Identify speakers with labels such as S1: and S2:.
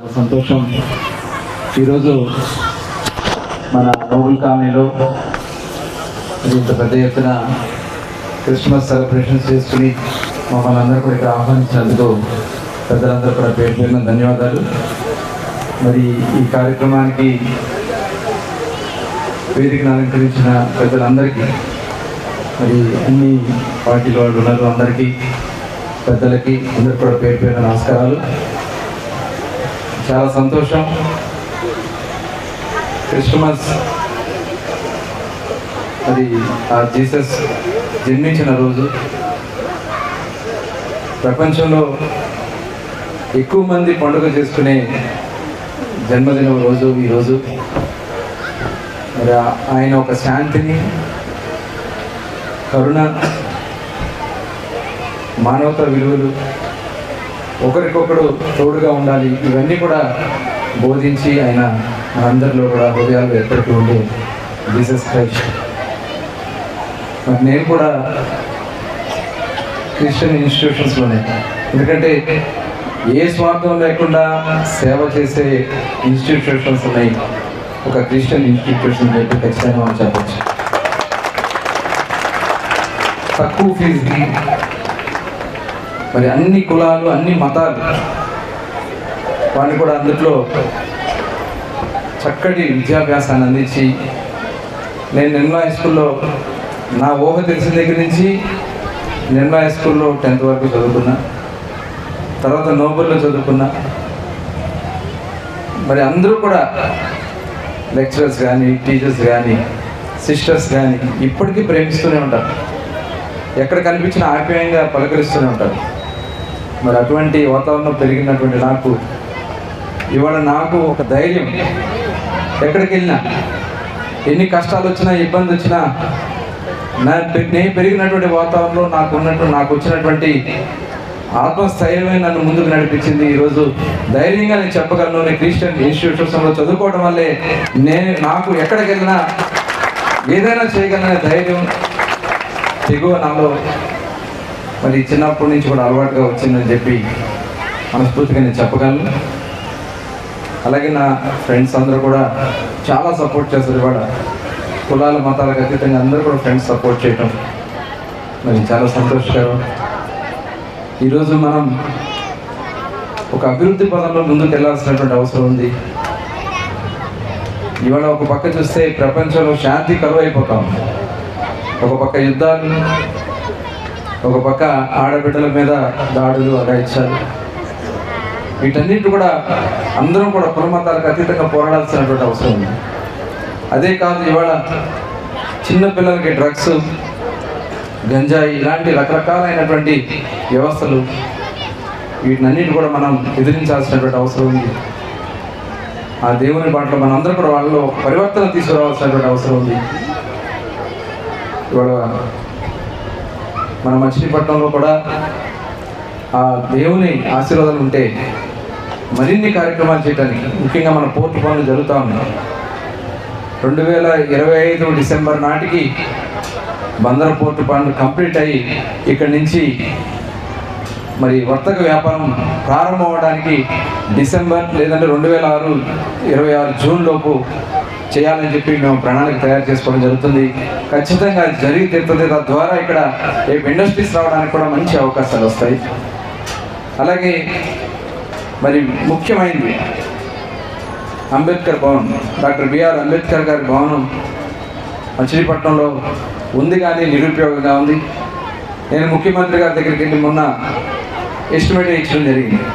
S1: సంతోషం. ఈరోజు మన నోబుల్ కాలనీలో ఇంత పెద్ద ఎత్తున క్రిస్మస్ సెలబ్రేషన్స్ చేసుకుని మమ్మల్ని అందరూ కూడా ఇక్కడ ఆహ్వానించినందుకు పెద్దలందరూ కూడా పేరు పేరున ధన్యవాదాలు. మరి ఈ కార్యక్రమానికి వేదికను అలంకరించిన పెద్దలందరికీ మరి అన్ని పార్టీల వాళ్ళు ఉన్నారు అందరికీ పెద్దలకి అందరూ కూడా పేరు పేరున నమస్కారాలు. చాలా సంతోషం. క్రిస్మస్ అది ఆ జీసస్ జన్మించిన రోజు. ప్రపంచంలో ఎక్కువ మంది పండుగ చేసుకునే జన్మదినం రోజు ఈ రోజు. మరి ఆయన ఒక శాంతిని కరుణ మానవత విలువలు ఒకరికొకరు తోడుగా ఉండాలి. ఇవన్నీ కూడా బోధించి ఆయన మనందరిలో కూడా హృదయాలు ఎప్పటికీ ఉండే జీసస్ క్రైస్ట్. మరి నేను కూడా క్రిస్టియన్ ఇన్స్టిట్యూషన్స్లోనే. ఎందుకంటే ఏ స్వార్థం లేకుండా సేవ చేసే ఇన్స్టిట్యూషన్స్ ఉన్నాయి. ఒక క్రిస్టియన్ ఇన్స్టిట్యూషన్ చెప్పి ఖచ్చితంగా మనం చెప్పచ్చు. తక్కువ ఫీజుకి మరి అన్ని కులాలు అన్ని మతాలు వాళ్ళు కూడా అందులో చక్కటి విద్యాభ్యాసాన్ని అందించి నేను నిర్మలా హై స్కూల్లో నా ఊహ తెలిసిన దగ్గర నుంచి నిర్మలా హై స్కూల్లో టెన్త్ వరకు చదువుకున్నా తర్వాత నోబెల్లో చదువుకున్నా. మరి అందరూ కూడా లెక్చరర్స్ కానీ టీచర్స్ కానీ సిస్టర్స్ కానీ ఇప్పటికీ ప్రేమిస్తూనే ఉంటారు. ఎక్కడ కనిపించిన ఆప్యాయంగా పలకరిస్తూనే ఉంటారు. మరి అటువంటి వాతావరణం పెరిగినటువంటి నాకు ఇవాళ నాకు ఒక ధైర్యం. ఎక్కడికి వెళ్ళినా ఎన్ని కష్టాలు వచ్చినా ఇబ్బంది వచ్చినా నా నేను పెరిగినటువంటి వాతావరణంలో నాకు ఉన్నట్టు నాకు వచ్చినటువంటి ఆత్మస్థైర్యమే నన్ను ముందుకు నడిపించింది. ఈరోజు ధైర్యంగా నేను చెప్పగలను. నేను క్రిస్టియన్ ఇన్స్టిట్యూషన్లో చదువుకోవడం వల్లే నేను నాకు ఎక్కడికి వెళ్ళినా ఏదైనా చేయగలనే ధైర్యం దిగువ నాలో మరి చిన్నప్పటి నుంచి కూడా అలవాటుగా వచ్చిందని చెప్పి మనస్ఫూర్తిగా నేను చెప్పగలను. అలాగే నా ఫ్రెండ్స్ అందరూ కూడా చాలా సపోర్ట్ చేస్తారు ఇవాళ. కులాల మతాలకు అతీతంగా అందరూ కూడా ఫ్రెండ్స్ సపోర్ట్ చేయటం మరి చాలా సంతోషకరం. ఈరోజు మనం ఒక అభివృద్ధి పదంలో ముందుకు వెళ్ళాల్సినటువంటి అవసరం ఉంది. ఇవాళ ఒక పక్క చూస్తే ప్రపంచంలో శాంతి కరువు అయిపోతాం ఒక పక్క యుద్ధాలు ఒక పక్క ఆడబిడ్డల మీద దాడులు అగాయిచ్చాలు వీటన్నిటి కూడా అందరం కూడా కులమతాలకు అతీతంగా పోరాడాల్సినటువంటి అవసరం ఉంది. అదే కాదు ఇవాళ చిన్నపిల్లలకి డ్రగ్స్ గంజాయి ఇలాంటి రకరకాలైనటువంటి వ్యవస్థలు వీటినన్నిటి కూడా మనం ఎదిరించాల్సినటువంటి అవసరం ఉంది. ఆ దేవుని బాటలో మనందరం కూడా వాళ్ళలో పరివర్తన తీసుకురావాల్సినటువంటి అవసరం ఉంది. ఇవాళ మన మచిలీపట్నంలో కూడా ఆ దేవుని ఆశీర్వాదాలు ఉంటే మరిన్ని కార్యక్రమాలు చేయడానికి ముఖ్యంగా మన పోర్టు పనులు జరుగుతూ ఉన్నాయి. రెండు వేల ఇరవై ఐదు డిసెంబర్ నాటికి బందర పోర్టు పనులు కంప్లీట్ అయ్యి ఇక్కడి నుంచి మరి వర్తక వ్యాపారం ప్రారంభం అవడానికి డిసెంబర్ లేదంటే రెండు వేల ఆరు ఇరవై ఆరు జూన్ లోపు చేయాలని చెప్పి మేము ప్రణాళిక తయారు చేసుకోవడం జరుగుతుంది. ఖచ్చితంగా జరిగి తీరుతుంది. తద్వారా ఇక్కడ రేపు ఇండస్ట్రీస్ రావడానికి కూడా మంచి అవకాశాలు వస్తాయి. అలాగే మరి ముఖ్యమైనది అంబేద్కర్ భవన్. డాక్టర్ బిఆర్ అంబేద్కర్ గారి భవనం మచిలీపట్నంలో ఉంది కానీ నిరుపయోగంగా ఉంది. నేను ముఖ్యమంత్రి గారి దగ్గరికి వెళ్ళి మొన్న ఎస్టిమేట్ ఇచ్చడం జరిగింది.